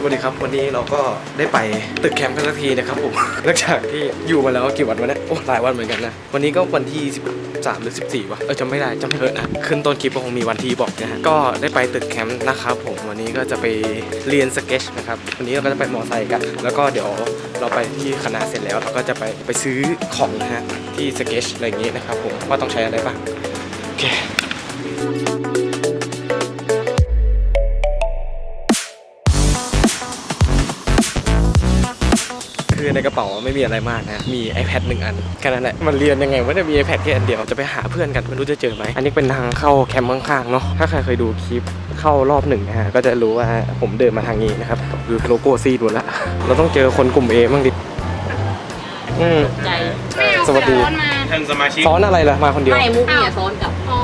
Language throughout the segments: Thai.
สวัสดีครับ วันนี้เราก็ได้ไปตึกแคมป์กันสักทีนะครับผมหลังจากที่อยู่มาแล้วกี่วันวะเนี่ยโอ้หลายวันเหมือนกันนะ วันนี้ก็วันที่13หรือ14วะเออจำไม่ได้จำไม่เถอะนะขึ้นต้นคลิปก็คงมีวันที่บอกนะฮะก็ได้ไปตึกแคมป์นะครับผมวันนี้ก็จะไปเรียนสเก็ตนะครับวันนี้เราก็จะไปมอไซค์กัน แล้วก็เดี๋ยวเราไปที่คณะเสร็จแล้วเราก็จะไปไปซื้อของนะฮะที่สเก็ตอะไรอย่างงี้นะครับผมว่าต้องใช้อะไรบ้างโอเค คือในกระเป๋าไม่มีอะไรมากนะ มี iPad หนึ่งอันแค่นั้นแหละ มันเรียนยังไงว่าจะมี iPad แค่อันเดียว จะไปหาเพื่อนกันไม่รู้จะเจอไหม อันนี้เป็นทางเข้าแคมป์ข้างๆเนาะ ถ้าใครเคยดูคลิปเข้ารอบหนึ่งนะฮะ ก็จะรู้ว่าผมเดินมาทางนี้นะครับคือโลโก้ซีดหมดละ เราต้องเจอคนกลุ่ม A บ้างดิ อืม ใจสวัสดีซ้อนมาท่านสมาชิก ซ้อนอะไรล่ะ มาคนเดียว ไม่มุกเนี่ยซ้อนกับ อ๋อ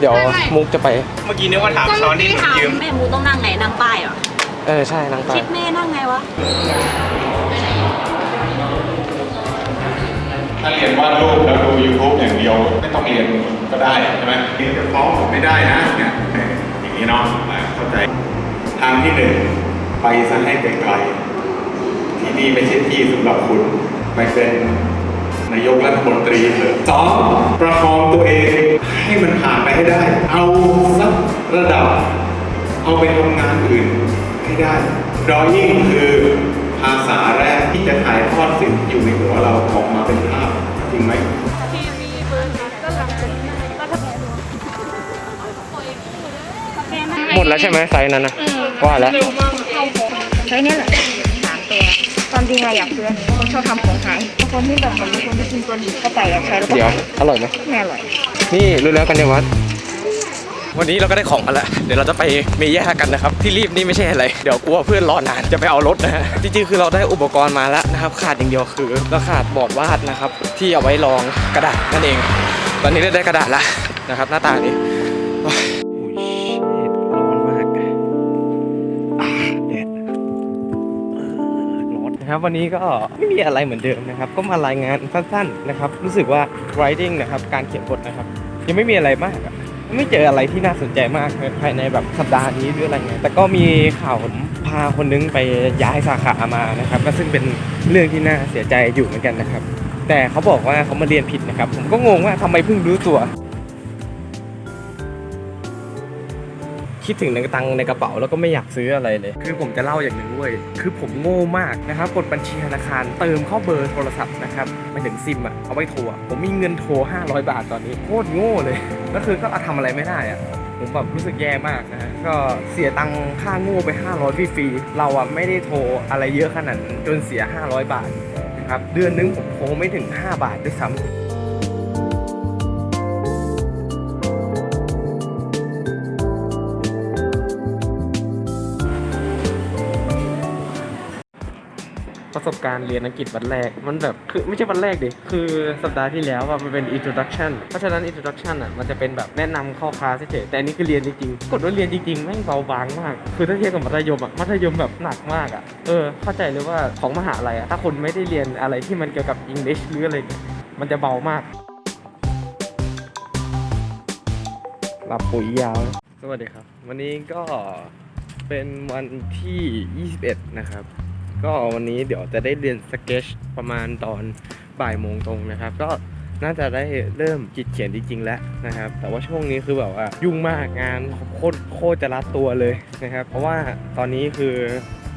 เดี๋ยวมุกจะไป เมื่อกี้นึกว่าถามช้อนที่หนูยืม แม่มุกต้องนั่งไงนั่งป้ายเหรอ เออใช่นางไปชิดแม่นั่งไงวะ ถ้าเรียนวาดรูปแล้วดู YouTube อย่างเดียว ไม่ต้องเรียนก็ได้ใช่ไหมนี่จะฟ้องผมไม่ได้นะเนี่ยอย่างนี้เนาะเข้าใจทางที่หนึ่งไปซะให้ไกลๆที่นี่ไม่ใช่ที่สำหรับคุณไปเป็นนายกรัฐมนตรีเถอะสองประคองตัวเองให้มันผ่านไปให้ได้ เอาสักระดับ เอาไปทำงานอื่นให้ได้ drawing คือ ภาษาแรกที่จะถ่ายทอดสิ่งที่อยู่ในหัวเราออกมาเป็นภาพจริงไหมหมดแล้วใช่ไหมไซส์นั้นนะว่าแล้วใช้เนี่ยแหละสามตัวความจริงเราอยากซื้ออันนี้คนชอบทำของหายบางคนที่แบบเหมือนมีคนที่กินตัวนี้เข้าไปอยากใช้แล้วก็เดี๋ยวอร่อยไหมไม่อร่อย นี่รู้แล้วกันเนี่ยวัด วันนี้เราก็ได้ของมาแล้ว เดี๋ยวเราจะไปเมย่ากันนะครับ ที่รีบนี่ไม่ใช่อะไร เดี๋ยวกลัวเพื่อนรอนานจะไปเอารถนะฮะ จริงๆ คือเราได้อุปกรณ์มาแล้วนะครับ ขาดอย่างเดียวคือเราขาดบอร์ดวาดนะครับ ที่เอาไว้รองกระดาษนั่นเอง ตอนนี้ได้กระดาษแล้วนะครับ หน้าตานี้ร้อนมากอ่าแดร้อนนะครับวันนี้ก็ไม่มีอะไรเหมือนเดิมนะครับ ก็มารายงานสั้นๆนะครับ รู้สึกว่า writing นะครับ การเขียนบทนะครับ ยังไม่มีอะไรมากอะ ไม่เจออะไรที่น่าสนใจมากภายในแบบสัปดาห์นี้หรืออะไรเงี้ยแต่ก็มีข่าวผมพาคนนึงไปย้ายสาขามานะครับก็ซึ่งเป็นเรื่องที่น่าเสียใจอยู่เหมือนกันนะครับ แต่เขาบอกว่าเขามาเรียนผิดนะครับ ผมก็งงว่าทำไมเพิ่งรู้ตัว คิดถึงในตังในกระเป๋าแล้วก็ไม่อยากซื้ออะไรเลย คือผมจะเล่าอย่างหนึ่งเว้ย คือผมโง่มากนะครับ กดบัญชีธนาคารเติมเข้าเบอร์โทรศัพท์นะครับไปถึงซิมอะ เอาไว้โทรอะผมมีเงินโทร 500 บาทตอนนี้ โคตรโง่เลย ก็คือก็ทำอะไรไม่ได้อะ ผมแบบรู้สึกแย่มากนะฮะ ก็เสียตังค่าโง่ไป 500ฟรีๆเราอะไม่ได้โทรอะไรเยอะขนาดจนเสีย 500 บาทนะครับ เดือนนึงผมโทรไม่ถึง 5 บาทด้วยซ้ำ ประสบการณ์เรียนอังกฤษวันแรก มันแบบคือไม่ใช่วันแรกดิคือสัปดาห์ที่แล้วอะมันเป็น introduction เพราะฉะนั้น introduction อะมันจะเป็นแบบแนะนำเข้าคลาสเฉยๆแต่อันนี้คือเรียนจริงๆกดว่าเรียนจริงๆแม่งเบาบางมาก คือถ้าเทียบกับมัธยมอะมัธยมแบบหนักมากอะเออเข้าใจเลยว่าของมหาลัยอะถ้าคนไม่ได้เรียนอะไรที่มันเกี่ยวกับ English หรืออะไรเนี่ยมันจะเบามากหลับปุ๋ยยาว สวัสดีครับ วันนี้ก็เป็นวันที่ 21 นะครับ ก็วันนี้เดี๋ยวจะได้เรียนสเก็ตประมาณตอนบ่ายโมงตรงนะครับ ก็น่าจะได้เริ่มจิตเขียนจริงๆแล้วนะครับ แต่ว่าช่วงนี้คือแบบว่ายุ่งมากงานโคตรโคตรจะรัดตัวเลยนะครับ เพราะว่าตอนนี้คือ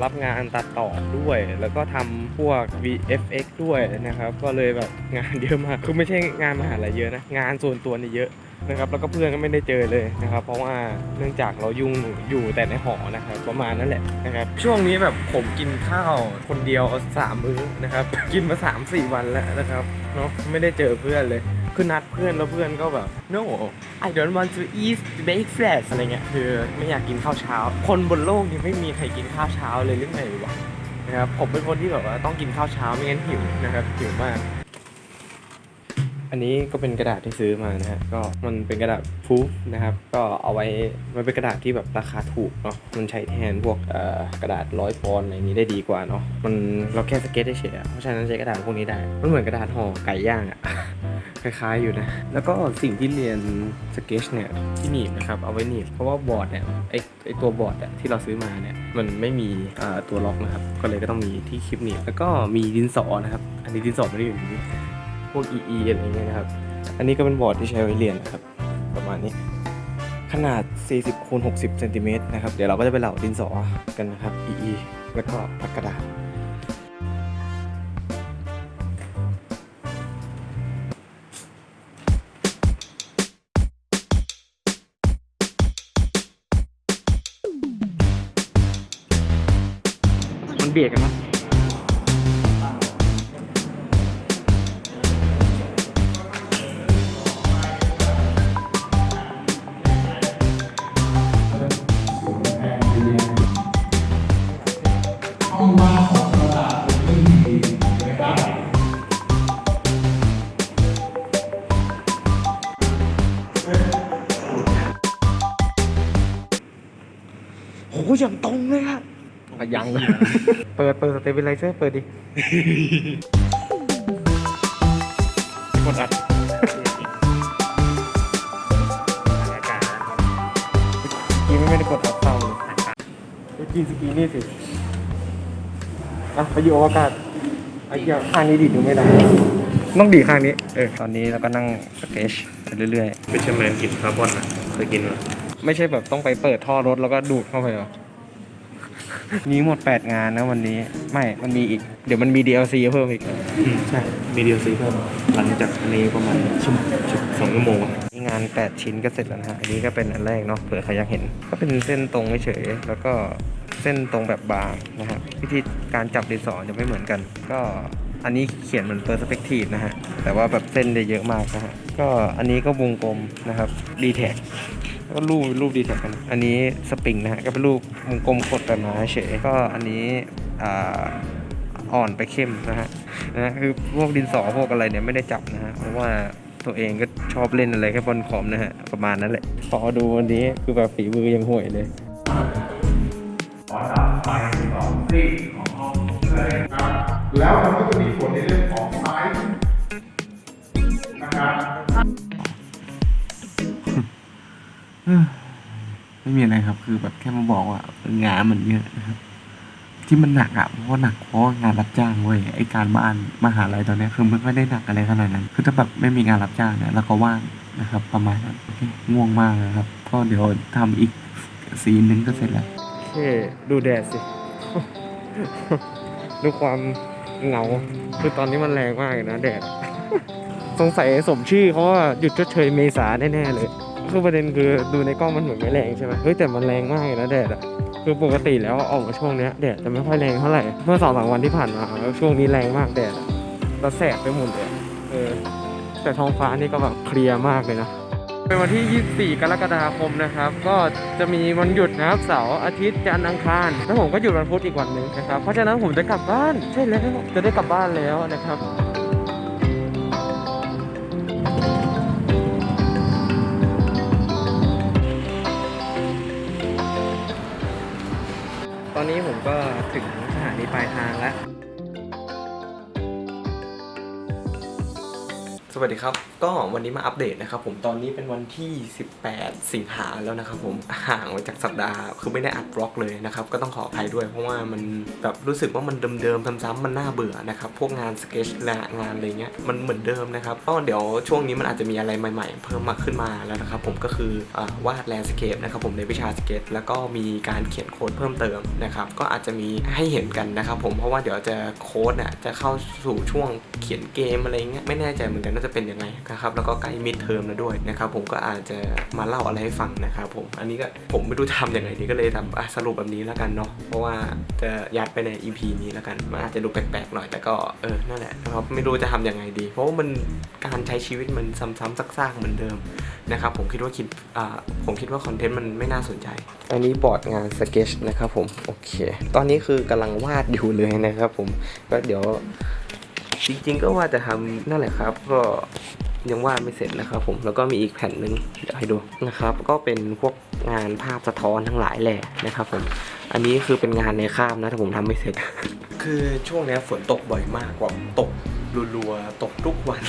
รับงานตัดต่อด้วย แล้วก็ทำพวก VFX ด้วยนะครับ ก็เลยแบบงานเยอะมาก คือไม่ใช่งานมหาลัยเยอะนะ งานส่วนตัวนี่เยอะ นะครับแล้วก็เพื่อนก็ไม่ได้เจอเลยนะครับ เพราะว่าเนื่องจากเรายุ่งอยู่แต่ในหอนะครับประมาณนั้นแหละนะครับ ช่วงนี้แบบผมกินข้าวคนเดียวสามมื้อนะครับ กินมา3าสี่วันแล้วนะครับเนาะไม่ได้เจอเพื่อนเลยคือนัดเพื่อนแล้วเพื่อนก็แบบ no I don't want to eat breakfast อะไรเงี้ยคือไม่อยากกินข้าวเช้า คนบนโลกนี้ไม่มีใครกินข้าวเช้าเลยหรือไงวะนะครับผมเป็นคนที่แบบว่าต้องกินข้าวเช้าไม่งั้นหิวนะครับหิวมาก อันนี้ก็เป็นกระดาษที่ซื้อมานะฮะก็มันเป็นกระดาษฟูฟนะครับก็เอาไว้มันเป็นกระดาษที่แบบราคาถูกเนาะมันใช้แทนพวกกระดาษร้อยปอนอะไรนี้ได้ดีกว่าเนาะมันเราแค่สเก็ตได้เฉยเพราะฉะนั้นใช้กระดาษพวกนี้ได้มันเหมือนกระดาษห่อไก่ย่างอะคล้ายๆอยู่นะ แล้วก็สิ่งที่เรียนสเกจเนี่ยที่หนีบนะครับเอาไว้หนีบเพราะว่าบอร์ดเนี่ยไอไอตัวบอร์ดอะที่เราซื้อมาเนี่ยมันไม่มีตัวล็อกนะครับก็เลยก็ต้องมีที่คลิปหนีบแล้วก็มีดินสอนะครับ อันนี้ดินสอไม่ได้อยู่ในนี้ พวก EE อะไรเงี้ยนะครับ อันนี้ก็เป็นบอร์ดที่ใช้ไว้เรียนนะครับ ประมาณนี้ ขนาด 40คูณ60เซนติเมตรนะครับ เดี๋ยวเราก็จะไปเหล่าดินสอกันนะครับ EE แล้วก็ปากกระดาษมันเบียดกันมั้ย โหอย่างตรงเลยอะอะยังเลยเปิดเปิดสเตเบลไลเซอร์เปิดดิ กดอัดกีไม่ได้กดอัดเข้าเลยไปกินสกีนี่สิ อะไปอยู่อวกาศไอ้เหี้ยข้างนี้ดีดดูไม่ได้ ต้องดีดข้างนี้ เออ ตอนนี้เราก็นั่งสเกจไปเรื่อยฟิชเชอร์แมนกินคาร์บอนนะเคยกินไหมๆ ไม่ใช่แบบต้องไปเปิดท่อรถแล้วก็ดูดเข้าไปหรอมีหมด 8 งานนะวันนี้ ไม่มันมีอีก เดี๋ยวมันมี DLC เพิ่มอีกใช่ มีเดียวซีเพิ่มหลังจากอันนี้ประมาณชั่วโมงสองชั่วโมงอะนี่งาน 8 ชิ้นก็เสร็จแล้วนะฮะอันนี้ก็เป็นอันแรกเนาะเผื่อใครอยากเห็น ก็เป็นเส้นตรงเฉยๆแล้วก็เส้นตรงแบบบางนะฮะวิธีการจับดินสอจะไม่เหมือนกัน ก็อันนี้เขียนเหมือนเปอร์สเปกทีฟนะฮะแต่ว่าแบบเส้นจะเยอะมากนะฮะก็อันนี้ก็วงกลมนะครับ d t แท็ ก็รูปรูป d t แท็กัน อันนี้สปริงนะฮะก็เป็นรูปวงกลมกดแบบมาเฉยก็อันนี้อ่าอ่อนไปเข้มนะฮะนะคือพวกดินสอพวกอะไรเนี่ยไม่ได้จับนะฮะเพราะว่าตัวเองก็ชอบเล่นอะไรแค่บนคอมนะฮะประมาณนั้นแหละพอดูวันนี้คือแบบฝีมือยังห่วยเลยแล้วมันก็จะมีผลในเรื่องของไซส์นะครับ ไม่มีอะไรครับ คือแบบแค่มาบอกว่างานมันเยอะนะครับ ที่มันหนักอะเพราะหนักเพราะงานรับจ้างเว้ยไอการบ้านมหาลัยตอนนี้คือมันไม่ได้หนักอะไรขนาดนั้น คือถ้าแบบไม่มีงานรับจ้างเนี่ยเราก็ว่างนะครับ ประมาณนั้นง่วงมากนะครับ ก็เดี๋ยวทำอีกซีนนึงก็เสร็จแล้วโอเคดูแดดสิดูความเหงาคือตอนนี้มันแรงมากเลยนะแดดสงสัยสมชื่อเขาว่าหยุดชดเชยเมษาแน่ๆเลย คือประเด็นคือดูในกล้องมันเหมือนไม่แรงใช่ไหมเฮ้ยแต่มันแรงมากเลยนะแดดอะคือปกติแล้วออกมาช่วงเนี้ยแดดจะไม่ค่อยแรงเท่าไหร่เมื่อสองสามวันที่ผ่านมาช่วงนี้แรงมากแดดอะเราแสบไปหมดเลยเออแต่ท้องฟ้านี่ก็แบบเคลียร์มากเลยนะเป็นวันที่ 24 กรกฎาคมนะครับ ก็จะมีวันหยุดนะครับเสาร์อาทิตย์จันทร์อังคารแล้วผมก็หยุดวันพุธอีกวันหนึ่งนะครับเพราะฉะนั้นผมจะกลับบ้านใช่แล้วจะได้กลับบ้านแล้วนะครับ อนนี้ผมก็ถึงสถานีปลายทางแล้ว สวัสดีครับ ก็วันนี้มาอัปเดตนะครับผมตอนนี้เป็นวันที่ 18 สิงหาแล้วนะครับผมห่างไปจากสัปดาห์คือไม่ได้อัดบล็อกเลยนะครับก็ต้องขออภัยด้วย เพราะว่ามันแบบรู้สึกว่ามันเดิมๆซ้ำๆมันน่าเบื่อนะครับพวกงานสเก็ตและงานอะไรเงี้ยมันเหมือนเดิมนะครับก็เดี๋ยวช่วงนี้มันอาจจะมีอะไรใหม่ ๆ เพิ่มมากขึ้นมาแล้วนะครับผมก็คืออวาดแลนด์สเคปนะครับผมในวิชาสเก็ตแล้วก็มีการเขียนโค้ดเพิ่มเติมนะครับก็อาจจะมีให้เห็นกันนะครับผมเพราะว่าเดี๋ยวจะโค้ดน่ะจะเข้าสู่ช่วงเขียนเกมอะไรเงี้ยไม่แน่ใจเหมือนกันว่าจะเป็นยังไงนะครับแล้วก็ใกล้มิดเทอมแล้วด้วยนะครับผมก็อาจจะมาเล่าอะไรให้ฟังนะครับผมอันนี้ก็ผมไม่รู้จะทำยังไงดีก็เลยทำสรุปแบบนี้แล้วกันเนาะเพราะว่าจะยัดไปใน EP นี้แล้วกันมันอาจจะดูแปลกๆหน่อยแต่ก็เออนั่นแหละนะครับไม่รู้จะทำยังไงดี เพราะว่ามันการใช้ชีวิตมันซ้ำๆซากๆเหมือนเดิมนะครับผมคิดว่าคิดอ่าผมคิดว่าคอนเทนต์มันไม่น่าสนใจ อันนี้บอร์ดงานสเก็ตนะครับผมโอเค ตอนนี้คือกำลังวาดอยู่เลยนะครับผมก็เดี๋ยวจริงๆก็ว่าจะทำนั่นแหละครับ ก็ ยังวาดไม่เสร็จนะครับผมแล้วก็มีอีกแผ่นหนึ่งเดี๋ยวให้ดูนะครับ ก็เป็นพวกงานภาพสะท้อนทั้งหลายแหละนะครับผมอันนี้คือเป็นงานในคาบนะถ้าผมทำไม่เสร็จ คือช่วงนี้ฝนตกบ่อยมากกว่าตกรัวๆตกทุกวัน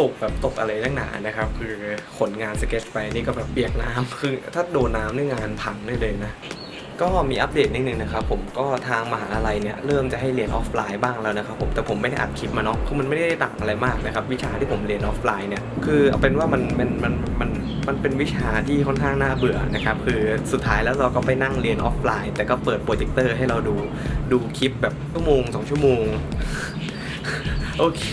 ตกแบบตกอะไรตั้งหนานะครับ คือขนงานสเก็ตไปนี่ก็แบบเปียกน้ำคือถ้าโดนน้ำนี่งานพังได้เลยนะ ก็มีอัปเดตนิดนึงนะครับผมก็ทางมหาลัยเนี่ยเริ่มจะให้เรียนออฟไลน์บ้างแล้วนะครับผมแต่ผมไม่ได้อัดคลิปมาเนาะคือมันไม่ได้ต่างอะไรมากนะครับวิชาที่ผมเรียนออฟไลน์เนี่ยคือเอาเป็นว่ามันมันมันมันมันเป็นวิชาที่ค่อนข้างน่าเบื่อนะครับคือสุดท้ายแล้วเราก็ไปนั่งเรียนออฟไลน์ แต่ก็เปิดโปรเจคเตอร์ให้เราดูดูคลิปแบบชั่วโมงสองชั่วโมงโอเค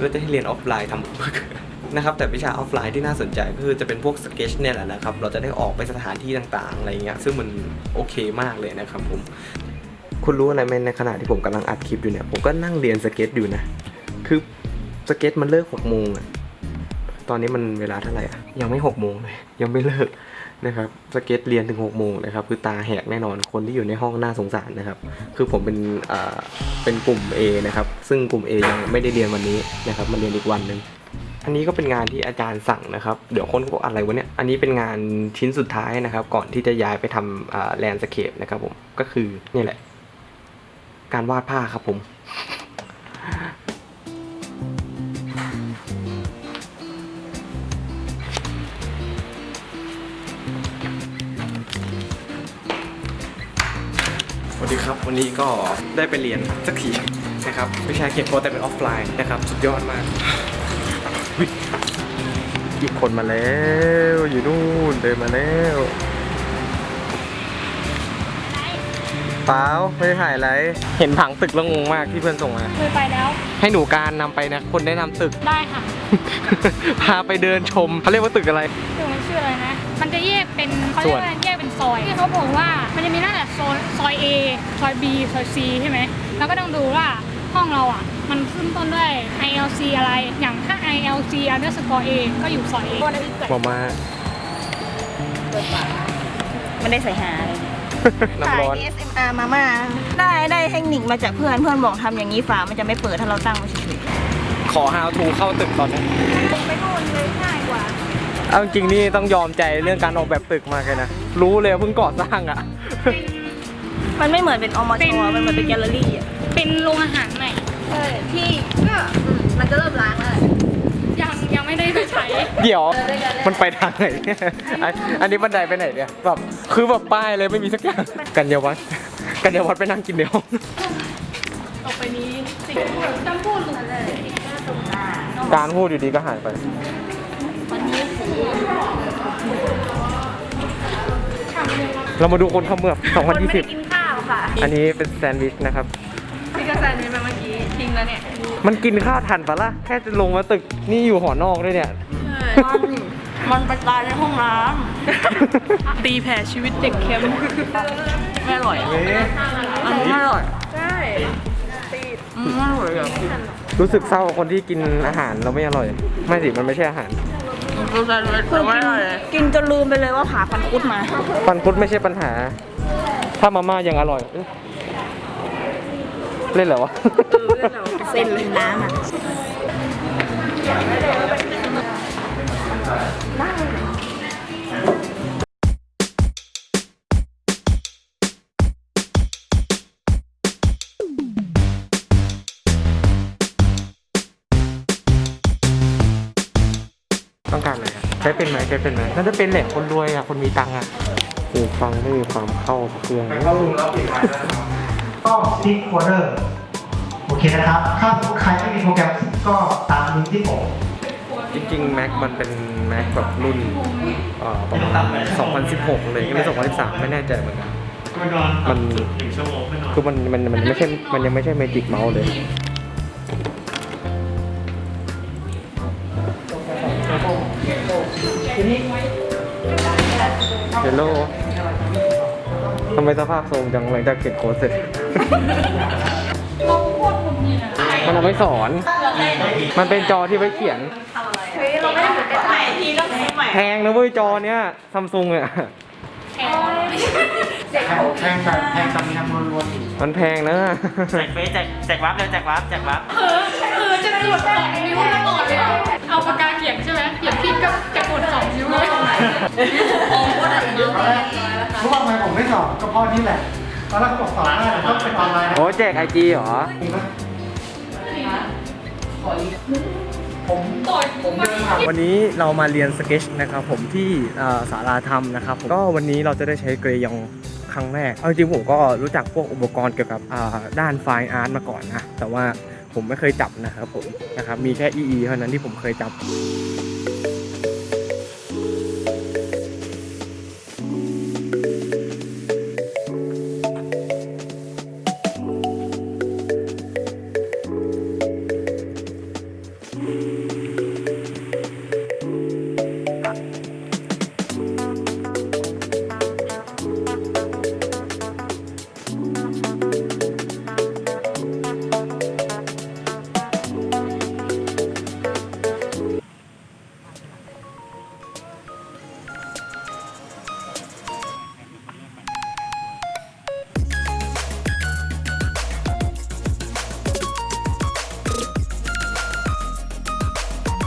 เราจะให้เรียนออฟไลน์ทำ นะครับแต่วิชาออฟไลน์ที่น่าสนใจก็คือจะเป็นพวกสเก็ตเนี่ยแหละนะครับ เราจะได้ออกไปสถานที่ต่างๆอะไรเงี้ยซึ่งมันโอเคมากเลยนะครับผมคุณรู้อะไรไหมในขณะที่ผมกำลังอัดคลิปอยู่เนี่ยผมก็นั่งเรียนสเก็ตอยู่นะ คือสเก็ตมันเลิกหกโมงอะตอนนี้มันเวลาเท่าไหร่อะยังไม่หกโมงเลยยังไม่เลิกนะครับสเก็ตเรียนถึงหกโมงนะครับคือตาแหกแน่นอนคนที่อยู่ในห้องน่าสงสารนะครับ คือผมเป็นอ่าเป็นกลุ่ม A นะครับ ซึ่งกลุ่ม A ยังไม่ได้เรียนวันนี้นะครับมาเรียนอีกวันหนึ่ง อันนี้ก็เป็นงานที่อาจารย์สั่งนะครับ เดี๋ยวคนก็บอกอะไรวะเนี่ย อันนี้เป็นงานชิ้นสุดท้ายนะครับ ก่อนที่จะย้ายไปทำแลนด์สเคปนะครับผม ก็คือนี่แหละ การวาดผ้าครับผมสวัสดีครับ วันนี้ก็ได้ไปเรียนสักทีนะครับวิชาเขียนโค้ดแต่เป็นออฟไลน์นะครับ สุดยอดมาก อีกคนมาแล้ว อยู่นู่นเดินมาแล้วเปล่าไม่ได้ถ่ายอะไร เห็นผังตึกแล้วงงมากที่เพื่อนส่งมา เคยไปแล้ว ให้หนูการนำไปนะ คนแนะนำตึก ได้ค่ะพาไปเดินชมเขาเรียกว่าตึกอะไร ตึกมันชื่ออะไรนะ มันจะแยกเป็นเขาส่เรียวนกว่าแยกเป็นซอย ที่เขาบอกว่ามันจะมีนั่นแหละโซนซอย A ซอย B ซอย C ใช่ไหม แล้วก็ต้องดูว่าห้องเราอะ มันขึ้นต้นด้วย ILC อะไร อย่างถ้า ILC underscore A ก็อยู่ซอย A บอกมาไม่ได้ใส่หาเลยน้ำร้อน ASMR มาม่าได้ได้เทคนิคมาจากเพื่อนเพื่อนบอกทำอย่างนี้ฝามันจะไม่เปิดถ้าเราตั้งมันเฉยขอ how to เข้าตึกตอนนี้ๆไปนู่นเลยง่ายกว่า เอาจริงๆนี่ต้องยอมใจเรื่องการออกแบบตึกมากเลยนะ รู้เลยว่าเพิ่งก่อสร้างอะ มันไม่เหมือนเป็นอมชมันเหมือนเป็นแกลเลอรี่อะเป็นโรงอาหารใหม่ ใช่ที่ก็มันจะเริ่มล้างแล้วยังยังไม่ได้ไปใช้ เดี๋ยว มันไปทางไหนเนี่ยอันอันนี้บันไดไปไหนเนี่ยแบบคือแบบป้ายเลยไม่มีสักอย่าง กัญญาวัฒน์กัญญาวัฒน์ไปนั่งกินเดียว ต่อไปนี้สิ่งที่พูดจำพูดเลยการพูดอยู่ดีก็หายไป เรามาดูคนเขมือบคนไม่ได้กิ2020นข้าวค่ะอันนี้เป็นแซนด์วิชนะครับ พี่ก็แซนนี้ไปเมื่อกี้ทิ้งแล้วเนี่ยมันกินข้าวทันปะล่ะแค่จะลงมาตึกนี่อยู่หอนอกด้วยเนี่ย มันไปตายในห้องน้ตีแผ่ชีวิตเด็กเค็มำไม่อร่อยอะอันนี้ไม่อร่อยใช่ไม่อร่อยอะรู้สึกเศร้ากับคนที่กินอาหารเราไม่อร่อย ไม่สิมันไม่ใช่อาหารคือกินกินจนลืมไปเลยว่าผ่าฟันคุดมา ฟันคุดไม่ใช่ปัญหา ถ้ามาม่ายังอร่อย เอ๊ะเล่นเหรอวะ เส้นกินน้ำอะต้องการอะไรอะใช้เป็นไหมใช้เป็นไหมน่าจะเป็นแหละคนรวยอะ คนมีตังค์อะหูฟังไม่มีความเข้าเครื่อง เข้ารูมแล้วปิดไมค์แล้วนะครับ ก็ซิกโคเดอร์โอเคนะครับ ถ้าใครไม่มีโปรแกรมก็ตามลิงก์ที่ผมจริงๆ Mac มันเป็น Mac แบบรุ่นเอ่อประมาณ 2016 เลยไม่2013 ไม่แน่ใจเหมือนกัน มันคือมันมันมันไม่ใช่ มันยังไม่ใช่ Magic Mouse เลย เฮลโลทำไมสภาพทรงจังหลังจากเขียนโค้ดเสร็จ มันเอาไว้สอน มันเป็นจอที่ไว้เขียนแพงนะเว้ยจอเนี้ยซัมซุงอะแทงแบบแทงจำนำล้วนๆมันแพงนะ แจกเฟซแจกแจกวับเร็วแจกวับแจกวับคือจะกดสองนิ้วมาก่อนเลยเอาปากกาเขียนใช่ไหมเขียนผิดก็จะกดสองนิ้วเลยรู้ว่าทำไมผมไม่สอบก็เพราะนี่แหละ ตอนแรกเขาบอกสอบได้แต่ต้องเป็นออนไลน์นะโอ้แจกไอจีเหรอจริงไหมวันนี้เรามาเรียนสเก็ตนะครับผมที่เอ่อสาราธรรมนะครับก็วันนี้เราจะได้ใช้เกรยองครั้งแรกเอาจริงๆผมก็รู้จักพวกอุปกรณ์เกี่ยวกับอ่าด้านไฟน์อาร์ตมาก่อนนะ แต่ว่าผมไม่เคยจับนะครับผมนะครับมีแค่ EE เท่านั้นที่ผมเคยจับ